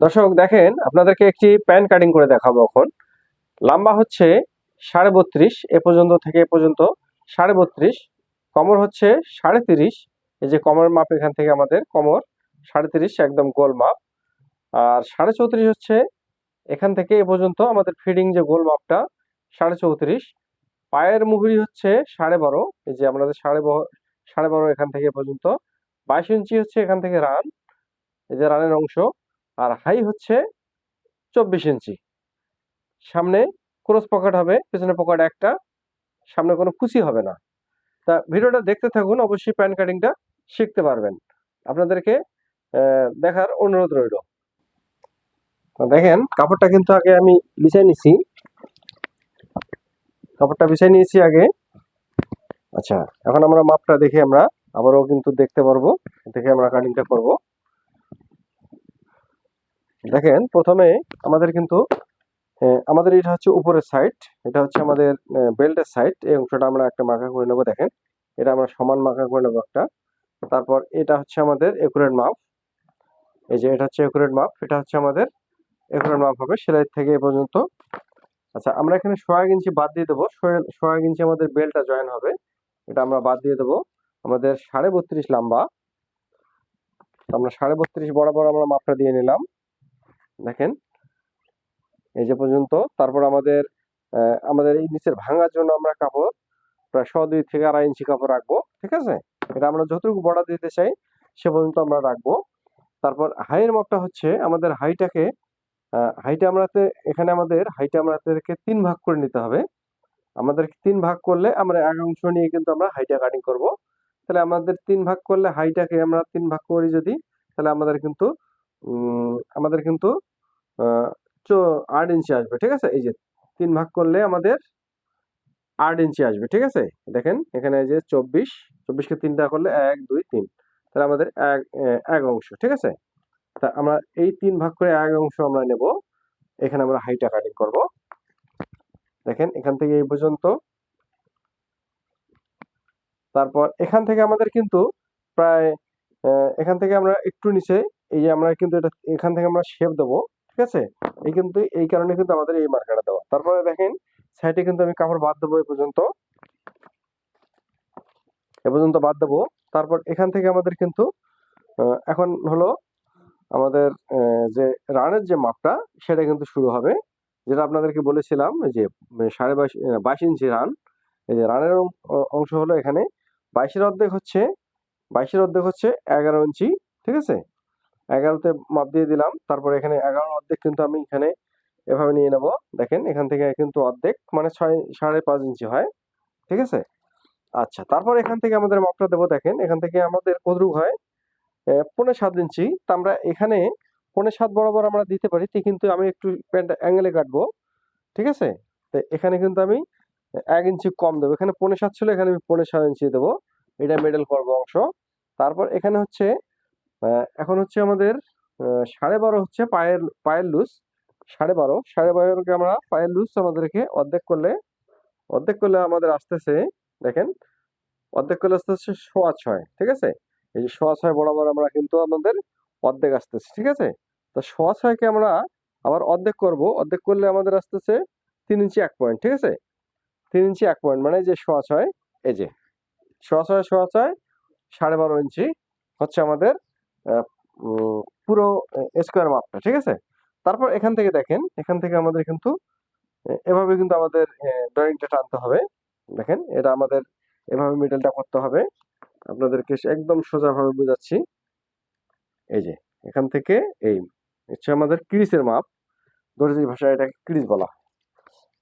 দর্শক, দেখেন আপনাদেরকে একটি প্যান্ট কাটিং করে দেখাবো এখন। লম্বা হচ্ছে সাড়ে বত্রিশ, এ পর্যন্ত থেকে এ পর্যন্ত সাড়ে বত্রিশ, কমর হচ্ছে সাড়ে তিরিশ, এই যে কমর মাপ এখান থেকে আমাদের কমর সাড়ে তিরিশ, একদম গোল মাপ। আর সাড়ে চৌত্রিশ হচ্ছে এখান থেকে এ পর্যন্ত আমাদের ফিডিং যে গোল মাপটা, সাড়ে চৌত্রিশ। পায়ের মুহুরি হচ্ছে সাড়ে বারো, এই যে আমাদের সাড়ে সাড়ে বারো এখান থেকে পর্যন্ত। বাইশ ইঞ্চি হচ্ছে এখান থেকে রান, এই যে রানের অংশ। আর হাই হচ্ছে চব্বিশ ইঞ্চি সামনে ক্রস পকেট হবে, পেছনে পকেট একটা, সামনে কোনো খুশি হবে না। তা ভিডিওটা দেখতে থাকুন, অবশ্যই প্যান কাটিংটা শিখতে পারবেন। আপনাদেরকে দেখার অনুরোধ রইল। দেখেন, কাপড়টা কিন্তু আগে আমি বিছাই নিছি। কাপড়টা বিছাই নিয়েছি আগে। আচ্ছা এখন আমরা মাপটা দেখে আমরা আবারও কিন্তু দেখতে পারব, দেখে আমরা কাটিংটা করব। দেখেন, প্রথমে আমাদের কিন্তু আমাদের এটা হচ্ছে উপরের সাইড এটা হচ্ছে আমাদের বেল্টের সাইড এই অংশটা আমরা একটা মাখা করে নেব, দেখেন। এটা আমরা সমান মাখা করে নেব একটা। তারপর এটা হচ্ছে আমাদের একুরেট মাপ এই যে এটা হচ্ছে একুরেট মাপ এটা হচ্ছে আমাদের একুরেট মাপ হবে সেলাই থেকে এ পর্যন্ত। আচ্ছা আমরা এখানে সোয়া ইঞ্চি বাদ দিয়ে দেবো। সোয়া ইঞ্চি আমাদের বেল্টটা জয়েন হবে। এটা আমরা বাদ দিয়ে দেবো। আমাদের সাড়ে বত্রিশ লম্বা। আমরা সাড়ে বত্রিশ বরাবর আমরা মাপটা দিয়ে নিলাম। দেখেন, এই যে পর্যন্ত, তারপর আমাদের আমাদের এই নিচের ভাঙার জন্য আমরা কাপড় প্রায় শ দুই থেকে আড়াই ইঞ্চি কাপড় রাখব, ঠিক আছে? এটা আমরা যতটুকু বর্ডার দিতে চাই, সে পর্যন্ত আমরা রাখব। তারপর হাইয়ের মাপটা হচ্ছে আমাদের হাইটাকে হাইটা আমরাতে, এখানে আমাদের হাইটা আমাদেরকে তিন ভাগ করে নিতে হবে। আমাদের তিন ভাগ করলে আমরা এক অংশ নিয়ে কিন্তু আমরা হাইটা কাটিং করব। তাহলে আমাদের তিন ভাগ করলে হাইটাকে আমরা তিন ভাগ করি যদি, তাহলে আমাদের কিন্তু আমাদের কিন্তু আট ইঞ্চি আসবে, ঠিক আছে? এই যে তিন ভাগ করলে আমাদের আট ইঞ্চি আসবে, ঠিক আছে? দেখেন, এখানে যে চব্বিশ, চব্বিশকে তিনটা করলে এক, দুই, তিন। তাহলে আমাদের এক এক অংশ, ঠিক আছে? তা আমরা এই তিন ভাগ করে এক অংশ আমরা নেব। এখানে আমরা হাইটা কাটিং করব। দেখেন, এখান থেকে এই পর্যন্ত। তারপর এখান থেকে আমাদের কিন্তু প্রায় এখান থেকে আমরা একটু নিচে এই যে আমরা কিন্তু এটা এখান থেকে আমরা শেপ দেবো, ঠিক আছে? এই কিন্তু, এই কারণে কিন্তু আমাদের এই মার্কাটা দেওয়া। তারপরে দেখেন সাইডে কিন্তু আমি কাপড় বাদ দেবো এই পর্যন্ত। এ পর্যন্ত বাদ দেবো। তারপর এখান থেকে আমাদের কিন্তু এখন হলো আমাদের যে রানের যে মাপটা, সেটা কিন্তু শুরু হবে। যেটা আপনাদেরকে বলেছিলাম যে সাড়ে বাইশ বাইশ ইঞ্চি রান। এই যে রানের অংশ হলো এখানে। বাইশের অর্ধেক হচ্ছে, বাইশের অর্ধেক হচ্ছে এগারো ইঞ্চি, ঠিক আছে? এগারোতে মাপ দিয়ে দিলাম। তারপর এখানে এগারো অর্ধেক কিন্তু আমি এখানে এভাবে নিয়ে নেব। দেখেন, এখান থেকে কিন্তু অর্ধেক মানে ছয়, সাড়ে পাঁচ ইঞ্চি হয়। ঠিক আছে? আচ্ছা তারপর এখান থেকে আমাদের মাপটা দেবো। দেখেন, এখান থেকে আমাদের কতটুকু হয় পৌনে সাত ইঞ্চি। তা আমরা এখানে পৌনে সাত বরাবর আমরা দিতে পারি, তে কিন্তু আমি একটু প্যান্ট অ্যাঙ্গেলে কাটবো। ঠিক আছে? তো এখানে কিন্তু আমি এক ইঞ্চি কম দেবো। এখানে পৌনে সাত ছিল, এখানে আমি পৌনে সাত ইঞ্চি দেবো। এটা মেডেল করব অংশ। তারপর এখানে হচ্ছে এখন হচ্ছে আমাদের সাড়ে বারো হচ্ছে পায়ের পায়ের লুজ সাড়ে বারো, সাড়ে বারোকে আমরা পায়ের লুজ আমাদেরকে অর্ধেক করলে অর্ধেক করলে আমাদের আসতেছে, দেখেন, অর্ধেক করলে আসতেছে সোয়া ছয়, ঠিক আছে? এই যে সোয়া ছয় বরাবর আমরা কিন্তু আমাদের অর্ধেক আসতেছে, ঠিক আছে? তো সোয়া ছয়কে আমরা আবার অর্ধেক করব, অর্ধেক করলে আমাদের আসতেছে তিন ইঞ্চি এক পয়েন্ট ঠিক আছে? তিন ইঞ্চি এক পয়েন্ট মানে যে সোয়া ছয়, এই যে, সোয়া ছয় সোয়া ছয়, সাড়ে বারো ইঞ্চি হচ্ছে আমাদের পুরো স্কোয়ার মাপটা ঠিক আছে? তারপর এখান থেকে দেখেন, এখান থেকে আমাদের কিন্তু এভাবে কিন্তু আমাদের ড্রয়িংটা টানতে হবে। দেখেন, এটা আমাদের এভাবে মিডলটা করতে হবে। আপনাদেরকে একদম সোজাভাবে বোঝাচ্ছি। এই যে, এখান থেকে এই, হচ্ছে আমাদের ক্রিসের মাপ দর্জি ভাষায় এটাকে ক্রিস বলা।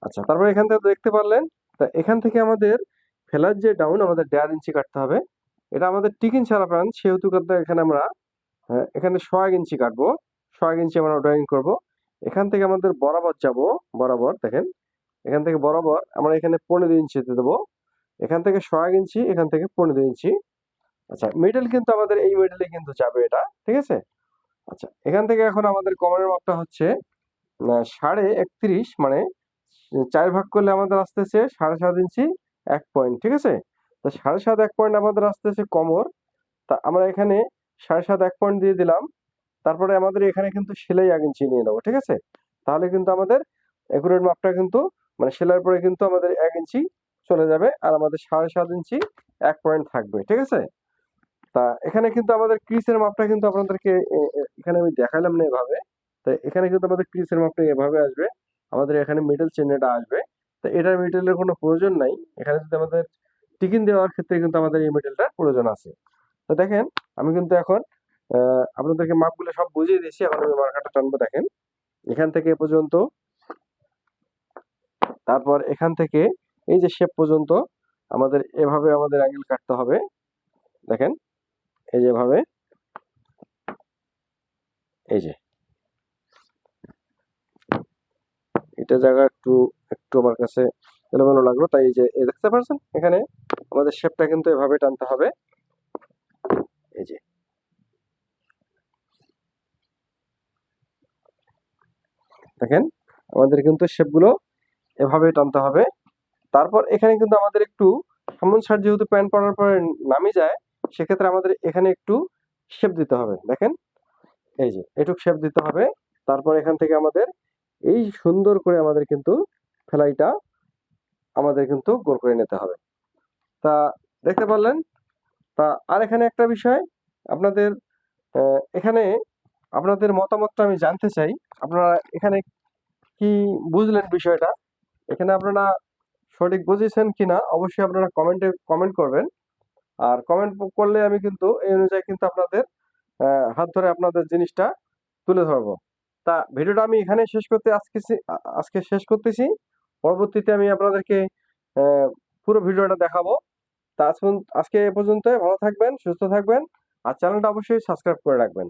আচ্ছা তারপর এখান থেকে দেখতে পারলেন, তা এখান থেকে আমাদের ফেলার যে ডাউন আমাদের দেড় ইঞ্চি কাটতে হবে। এটা আমাদের টিকিন ছাড়া প্যান সেহেতু এখানে আমরা আহ, এখানে ছয় ইঞ্চি কাটবো। ছয় ইঞ্চি আমরা ড্রয়িং করব। এখান থেকে আমাদের বরাবর যাব বরাবর দেখেন। এখান থেকে বরাবর আমরা এখানে পনেরো ইঞ্চিতে দেবো। এখান থেকে ছয় ইঞ্চি এখান থেকে পনেরো ইঞ্চি। আচ্ছা মিডল কিন্তু আমাদের এই মিডলে কিন্তু যাবে এটা ঠিক আছে? আচ্ছা এখান থেকে এখন আমাদের কমানের মাপটা হচ্ছে সাড়ে একত্রিশ মানে চার ভাগ করলে আমাদের আসতেছে সাড়ে সাত ইঞ্চি এক পয়েন্ট ঠিক আছে? তো সাড়ে সাত এক পয়েন্ট আমাদের আসতেছে কমর তা আমরা এখানে সাড়ে সাত, এক পয়েন্ট দিয়ে দিলাম। তারপরে আমাদের এখানে কিন্তু সেলাই এক ইঞ্চি নিয়ে নেব ঠিক আছে? তাহলে কিন্তু আমাদের একুরেট মাপটা কিন্তু মানে সেলাইয়ের পরে কিন্তু আমাদের এক ইঞ্চি চলে যাবে আর আমাদের সাড়ে সাত ইঞ্চি এক পয়েন্ট থাকবে, ঠিক আছে? তা এখানে কিন্তু আমাদের ক্রিসের মাপটা কিন্তু আপনাদেরকে এখানে আমি দেখালাম না এভাবে। তো এখানে কিন্তু আমাদের ক্রিসের মাপটা এভাবে আসবে। আমাদের এখানে মিডল চিহ্নটা আসবে। তো এটার মিডলের কোনো প্রয়োজন নাই। এখানে যদি আমাদের টিকিন দেওয়ার ক্ষেত্রে কিন্তু আমাদের এই মিডলটার প্রয়োজন আছে। তো দেখেন আমি কিন্তু এখন আপনাদেরকে মাপগুলো সব বুঝিয়ে দিয়েছি। এখন আমি মার্কারটা টানবো, দেখেন। এখান থেকে এ পর্যন্ত, তারপর এখান থেকে এই যে শেপ পর্যন্ত, আমাদের এভাবে আমাদের অ্যাঙ্গেল কাটতে হবে। দেখেন, এই যে এভাবে, এই যে। এটা জায়গা একটু একটু আমার কাছে এলোমেলো লাগল, তাই এই যে দেখতে পাচ্ছেন? এখানে আমাদের শেপটা কিন্তু এভাবে টানতে হবে। এই যে। দেখেন, আমাদের কিন্তু শেপগুলো এভাবে টানতে হবে। তারপর এখানে কিন্তু আমাদের একটু সামন শার্ট যেহেতু প্যান্ট পরার পরে নামি যায়, সেক্ষেত্রে আমাদের এখানে একটু শেপ দিতে হবে। দেখেন, এই যে, এটুক শেপ দিতে হবে। তারপর এখান থেকে আমাদের এই সুন্দর করে আমাদের কিন্তু ফেলাইটা আমাদের কিন্তু গোল করে নিতে হবে। তা দেখতে পারলেন? তা আর এখানে একটা বিষয়, আপনাদের এখানে আপনাদের মতামতটা আমি জানতে চাই। আপনারা এখানে কি বুঝলেন বিষয়টা? এখানে আপনারা সঠিক বুঝেছেন কিনা, অবশ্যই আপনারা কমেন্টে কমেন্ট করবেন। আর কমেন্ট করলে আমি কিন্তু এই অনুযায়ী কিন্তু আপনাদের হাত ধরে আপনাদের জিনিসটা তুলে ধরবো। তা ভিডিওটা আমি এখানে শেষ করতে আজকে আজকে শেষ করতেছি। পরবর্তীতে আমি আপনাদেরকে পুরো ভিডিওটা দেখাবো। তা আজকে এ পর্যন্ত ভালো থাকবেন সুস্থ থাকবেন। আর চ্যানেলটা অবশ্যই সাবস্ক্রাইব করে রাখবেন।